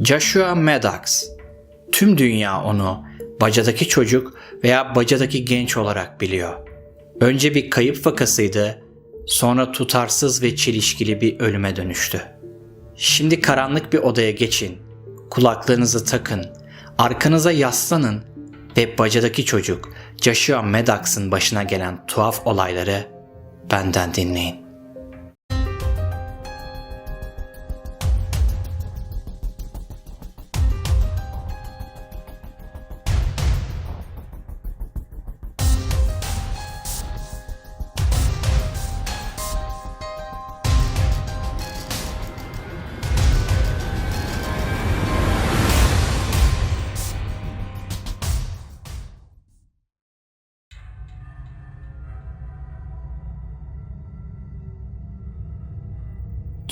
Joshua Maddox. Tüm dünya onu bacadaki çocuk veya bacadaki genç olarak biliyor. Önce bir kayıp vakasıydı, sonra tutarsız ve çelişkili bir ölüme dönüştü. Şimdi karanlık bir odaya geçin, kulaklarınızı takın, arkanıza yaslanın ve bacadaki çocuk Joshua Maddox'ın başına gelen tuhaf olayları benden dinleyin.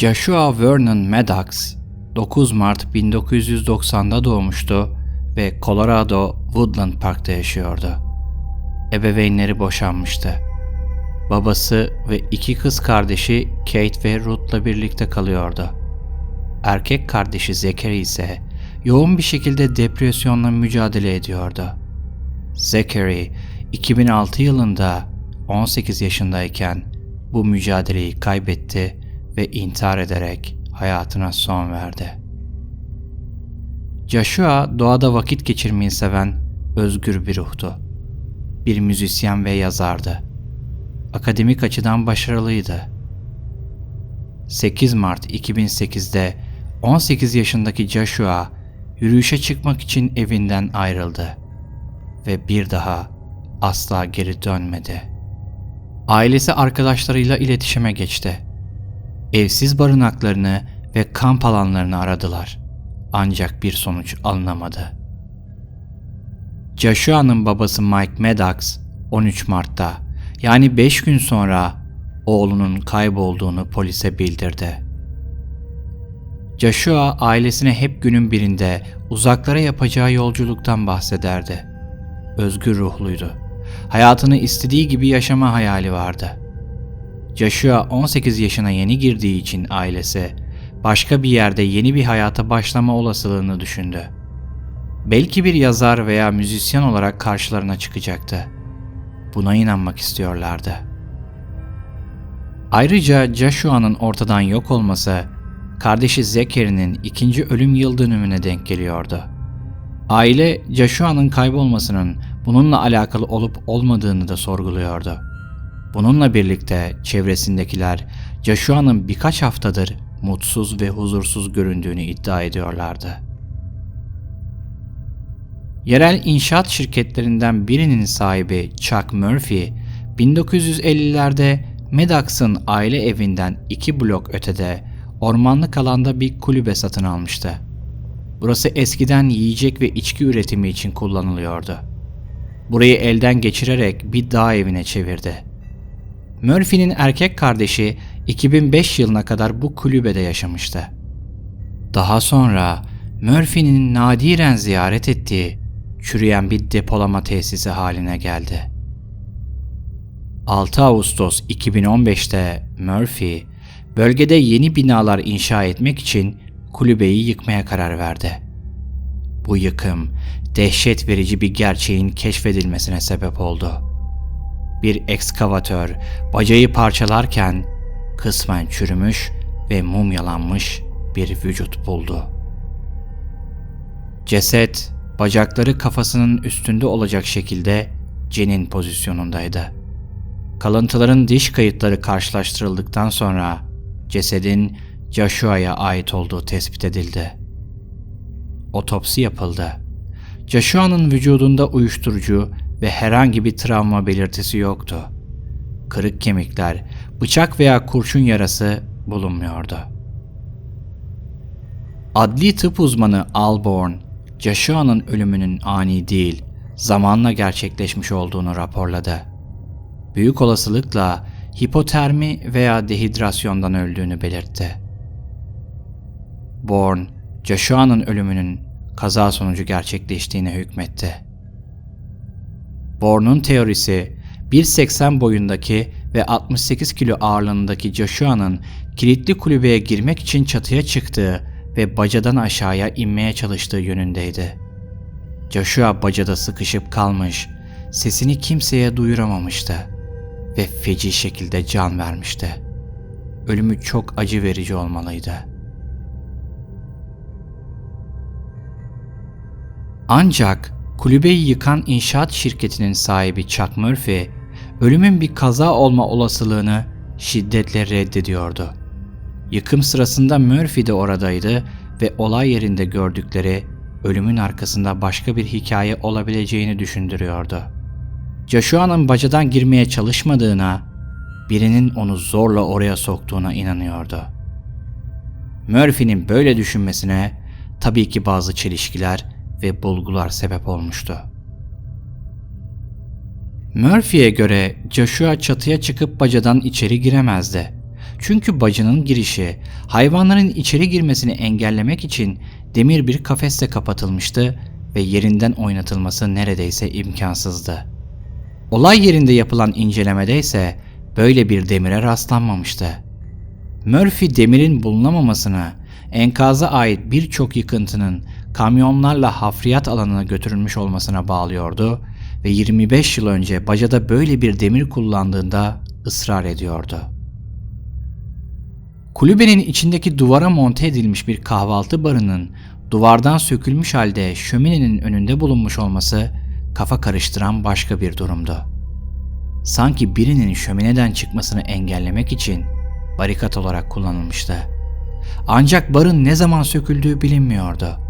Joshua Vernon Maddox 9 Mart 1990'da doğmuştu ve Colorado Woodland Park'ta yaşıyordu. Ebeveynleri boşanmıştı. Babası ve iki kız kardeşi Kate ve Ruth'la birlikte kalıyordu. Erkek kardeşi Zachary ise yoğun bir şekilde depresyonla mücadele ediyordu. Zachary 2006 yılında 18 yaşındayken bu mücadeleyi kaybetti ve intihar ederek hayatına son verdi. Joshua doğada vakit geçirmeyi seven özgür bir ruhtu. Bir müzisyen ve yazardı. Akademik açıdan başarılıydı. 8 Mart 2008'de 18 yaşındaki Joshua yürüyüşe çıkmak için evinden ayrıldı ve bir daha asla geri dönmedi. Ailesi arkadaşlarıyla iletişime geçti evsiz barınaklarını ve kamp alanlarını aradılar. Ancak bir sonuç alınamadı. Joshua'nın babası Mike Maddox 13 Mart'ta yani 5 gün sonra oğlunun kaybolduğunu polise bildirdi. Joshua ailesine hep günün birinde uzaklara yapacağı yolculuktan bahsederdi. Özgür ruhluydu. Hayatını istediği gibi yaşama hayali vardı. Joshua 18 yaşına yeni girdiği için ailesi başka bir yerde yeni bir hayata başlama olasılığını düşündü. Belki bir yazar veya müzisyen olarak karşılarına çıkacaktı. Buna inanmak istiyorlardı. Ayrıca Joshua'nın ortadan yok olması kardeşi Zachary'nin ikinci ölüm yıl dönümüne denk geliyordu. Aile Joshua'nın kaybolmasının bununla alakalı olup olmadığını da sorguluyordu. Bununla birlikte çevresindekiler Joshua'nın birkaç haftadır mutsuz ve huzursuz göründüğünü iddia ediyorlardı. Yerel inşaat şirketlerinden birinin sahibi Chuck Murphy, 1950'lerde Maddox'ın aile evinden iki blok ötede ormanlık alanda bir kulübe satın almıştı. Burası eskiden yiyecek ve içki üretimi için kullanılıyordu. Burayı elden geçirerek bir dağ evine çevirdi. Murphy'nin erkek kardeşi 2005 yılına kadar bu kulübede yaşamıştı. Daha sonra Murphy'nin nadiren ziyaret ettiği çürüyen bir depolama tesisi haline geldi. 6 Ağustos 2015'te Murphy, bölgede yeni binalar inşa etmek için kulübeyi yıkmaya karar verdi. Bu yıkım dehşet verici bir gerçeğin keşfedilmesine sebep oldu bir ekskavatör bacayı parçalarken kısmen çürümüş ve mumyalanmış bir vücut buldu. Ceset bacakları kafasının üstünde olacak şekilde cenin pozisyonundaydı. Kalıntıların diş kayıtları karşılaştırıldıktan sonra cesedin Joshua'ya ait olduğu tespit edildi. Otopsi yapıldı. Joshua'nın vücudunda uyuşturucu ve herhangi bir travma belirtisi yoktu. Kırık kemikler, bıçak veya kurşun yarası bulunmuyordu. Adli tıp uzmanı Alborn, Joshua'nın ölümünün ani değil, zamanla gerçekleşmiş olduğunu raporladı. Büyük olasılıkla hipotermi veya dehidrasyondan öldüğünü belirtti. Bourne, Joshua'nın ölümünün kaza sonucu gerçekleştiğine hükmetti. Bourne'un teorisi 1.80 boyundaki ve 68 kilo ağırlığındaki Joshua'nın kilitli kulübeye girmek için çatıya çıktığı ve bacadan aşağıya inmeye çalıştığı yönündeydi. Joshua bacada sıkışıp kalmış, sesini kimseye duyuramamıştı ve feci şekilde can vermişti. Ölümü çok acı verici olmalıydı. Ancak kulübeyi yıkan inşaat şirketinin sahibi Chuck Murphy, ölümün bir kaza olma olasılığını şiddetle reddediyordu. Yıkım sırasında Murphy de oradaydı ve olay yerinde gördükleri ölümün arkasında başka bir hikaye olabileceğini düşündürüyordu. Joshua'nın bacadan girmeye çalışmadığına, birinin onu zorla oraya soktuğuna inanıyordu. Murphy'nin böyle düşünmesine tabii ki bazı çelişkiler ve bulgular sebep olmuştu. Murphy'ye göre Joshua çatıya çıkıp bacadan içeri giremezdi. Çünkü bacının girişi hayvanların içeri girmesini engellemek için demir bir kafesle kapatılmıştı ve yerinden oynatılması neredeyse imkansızdı. Olay yerinde yapılan incelemede ise böyle bir demire rastlanmamıştı. Murphy demirin bulunamamasını, enkaza ait birçok yıkıntının kamyonlarla hafriyat alanına götürülmüş olmasına bağlıyordu ve 25 yıl önce bacada böyle bir demir kullandığında ısrar ediyordu. Kulübenin içindeki duvara monte edilmiş bir kahvaltı barının duvardan sökülmüş halde şöminenin önünde bulunmuş olması kafa karıştıran başka bir durumdu. Sanki birinin şömineden çıkmasını engellemek için barikat olarak kullanılmıştı. Ancak barın ne zaman söküldüğü bilinmiyordu.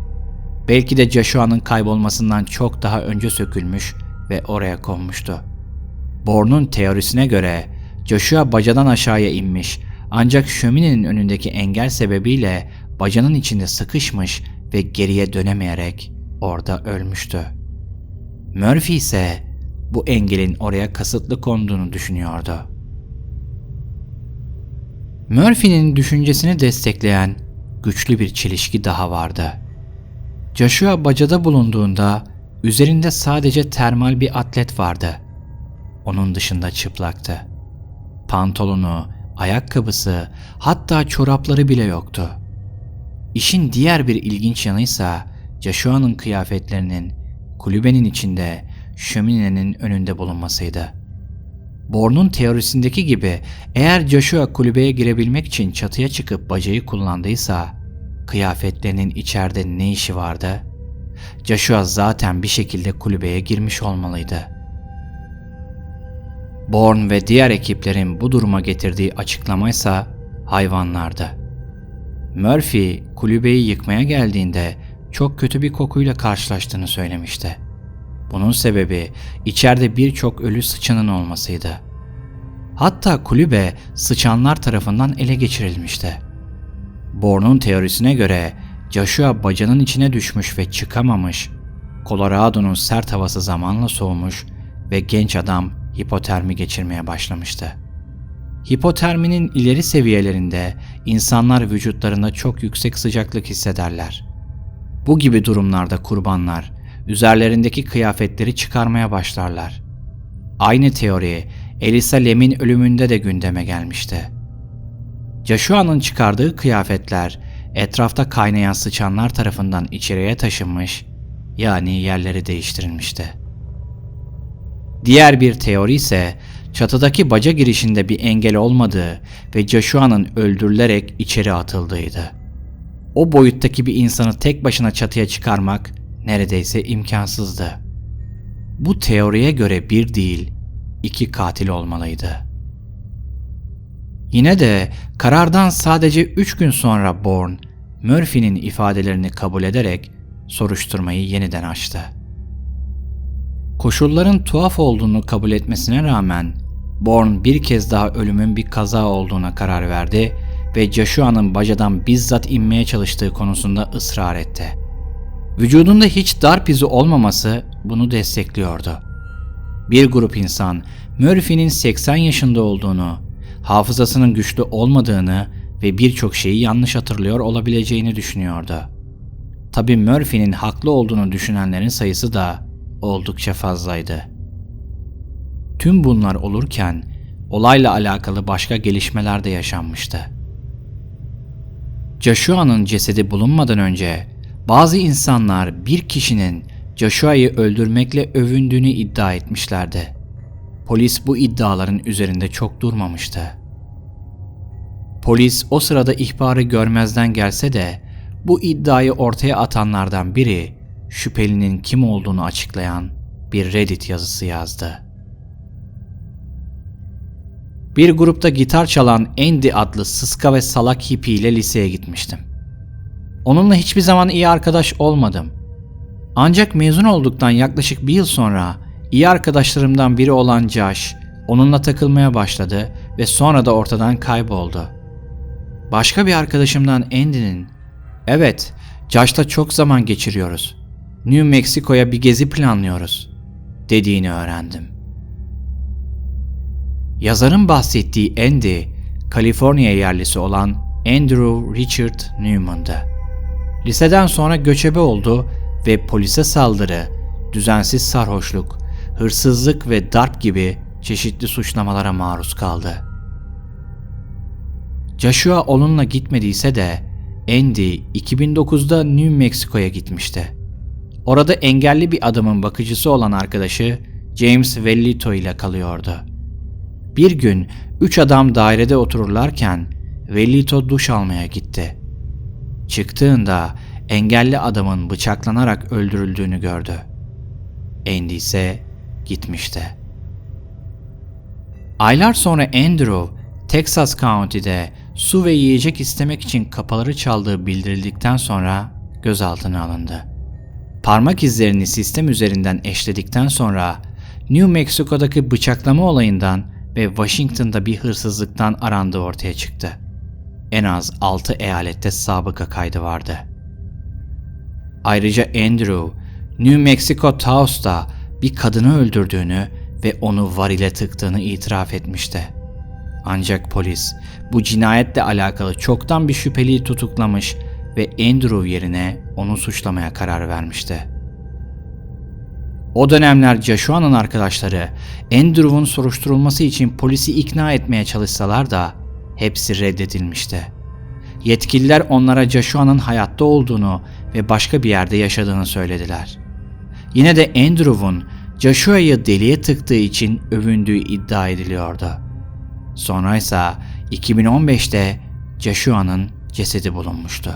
Belki de Joshua'nın kaybolmasından çok daha önce sökülmüş ve oraya konmuştu. Born'un teorisine göre Joshua bacadan aşağıya inmiş ancak şöminenin önündeki engel sebebiyle bacanın içinde sıkışmış ve geriye dönemeyerek orada ölmüştü. Murphy ise bu engelin oraya kasıtlı konduğunu düşünüyordu. Murphy'nin düşüncesini destekleyen güçlü bir çelişki daha vardı. Joshua bacada bulunduğunda üzerinde sadece termal bir atlet vardı. Onun dışında çıplaktı. Pantolonu, ayakkabısı, hatta çorapları bile yoktu. İşin diğer bir ilginç yanıysa Joshua'nın kıyafetlerinin kulübenin içinde şöminenin önünde bulunmasıydı. Born'un teorisindeki gibi eğer Joshua kulübeye girebilmek için çatıya çıkıp bacayı kullandıysa kıyafetlerinin içeride ne işi vardı? Joshua zaten bir şekilde kulübeye girmiş olmalıydı. Born ve diğer ekiplerin bu duruma getirdiği açıklamaysa hayvanlardı. Murphy kulübeyi yıkmaya geldiğinde çok kötü bir kokuyla karşılaştığını söylemişti. Bunun sebebi içeride birçok ölü sıçanın olmasıydı. Hatta kulübe sıçanlar tarafından ele geçirilmişti. Born'un teorisine göre Joshua bacanın içine düşmüş ve çıkamamış. Colorado'nun sert havası zamanla soğumuş ve genç adam hipotermi geçirmeye başlamıştı. Hipoterminin ileri seviyelerinde insanlar vücutlarında çok yüksek sıcaklık hissederler. Bu gibi durumlarda kurbanlar üzerlerindeki kıyafetleri çıkarmaya başlarlar. Aynı teori Elisa Lem'in ölümünde de gündeme gelmişti. Joshua'nın çıkardığı kıyafetler etrafta kaynayan sıçanlar tarafından içeriye taşınmış yani yerleri değiştirilmişti. Diğer bir teori ise çatıdaki baca girişinde bir engel olmadığı ve Joshua'nın öldürülerek içeri atıldığıydı. O boyuttaki bir insanı tek başına çatıya çıkarmak neredeyse imkansızdı. Bu teoriye göre bir değil, iki katil olmalıydı. Yine de karardan sadece üç gün sonra Bourne, Murphy'nin ifadelerini kabul ederek soruşturmayı yeniden açtı. Koşulların tuhaf olduğunu kabul etmesine rağmen Bourne bir kez daha ölümün bir kaza olduğuna karar verdi ve Joshua'nın bacadan bizzat inmeye çalıştığı konusunda ısrar etti. Vücudunda hiç darp izi olmaması bunu destekliyordu. Bir grup insan Murphy'nin 80 yaşında olduğunu, hafızasının güçlü olmadığını ve birçok şeyi yanlış hatırlıyor olabileceğini düşünüyordu. Tabi Murphy'nin haklı olduğunu düşünenlerin sayısı da oldukça fazlaydı. Tüm bunlar olurken olayla alakalı başka gelişmeler de yaşanmıştı. Joshua'nın cesedi bulunmadan önce bazı insanlar bir kişinin Joshua'yı öldürmekle övündüğünü iddia etmişlerdi. Polis bu iddiaların üzerinde çok durmamıştı. Polis o sırada ihbarı görmezden gelse de bu iddiayı ortaya atanlardan biri şüphelinin kim olduğunu açıklayan bir Reddit yazısı yazdı. Bir grupta gitar çalan Andy adlı sıska ve salak hippie ile liseye gitmiştim. Onunla hiçbir zaman iyi arkadaş olmadım. Ancak mezun olduktan yaklaşık bir yıl sonra iyi arkadaşlarımdan biri olan Josh onunla takılmaya başladı ve sonra da ortadan kayboldu. Başka bir arkadaşımdan Andy'nin "Evet, Josh'ta çok zaman geçiriyoruz. New Mexico'ya bir gezi planlıyoruz." dediğini öğrendim. Yazarın bahsettiği Andy, Kaliforniya yerlisi olan Andrew Richard Newman'dı. Liseden sonra göçebe oldu ve polise saldırı, düzensiz sarhoşluk, hırsızlık ve darp gibi çeşitli suçlamalara maruz kaldı. Joshua onunla gitmediyse de Andy 2009'da New Mexico'ya gitmişti. Orada engelli bir adamın bakıcısı olan arkadaşı James Vellito ile kalıyordu. Bir gün üç adam dairede otururlarken Vellito duş almaya gitti. Çıktığında engelli adamın bıçaklanarak öldürüldüğünü gördü. Andy ise gitmişti. Aylar sonra Andrew, Texas County'de su ve yiyecek istemek için kapıları çaldığı bildirildikten sonra gözaltına alındı. Parmak izlerini sistem üzerinden eşledikten sonra New Mexico'daki bıçaklama olayından ve Washington'da bir hırsızlıktan arandığı ortaya çıktı. En az 6 eyalette sabıka kaydı vardı. Ayrıca Andrew, New Mexico Taos'ta bir kadını öldürdüğünü ve onu varile tıktığını itiraf etmişti. Ancak polis bu cinayetle alakalı çoktan bir şüpheliyi tutuklamış ve Andrew yerine onu suçlamaya karar vermişti. O dönemler Joshua'nın arkadaşları Andrew'un soruşturulması için polisi ikna etmeye çalışsalar da hepsi reddedilmişti. Yetkililer onlara Joshua'nın hayatta olduğunu ve başka bir yerde yaşadığını söylediler. Yine de Andrew'un Joshua'yı deliye tıktığı için övündüğü iddia ediliyordu. Sonra ise 2015'te Joshua'nın cesedi bulunmuştu.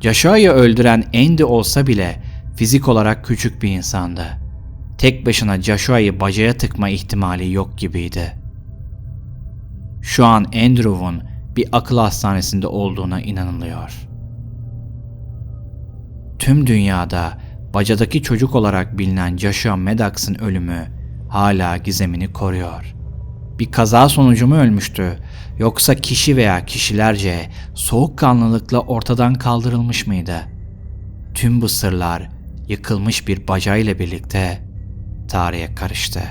Joshua'yı öldüren Andy olsa bile fizik olarak küçük bir insandı. Tek başına Joshua'yı bacaya tıkma ihtimali yok gibiydi. Şu an Andrew'un bir akıl hastanesinde olduğuna inanılıyor. Tüm dünyada bacadaki çocuk olarak bilinen Joshua Maddox'ın ölümü hala gizemini koruyor. Bir kaza sonucu mu ölmüştü yoksa kişi veya kişilerce soğukkanlılıkla ortadan kaldırılmış mıydı? Tüm bu sırlar yıkılmış bir bacayla birlikte tarihe karıştı.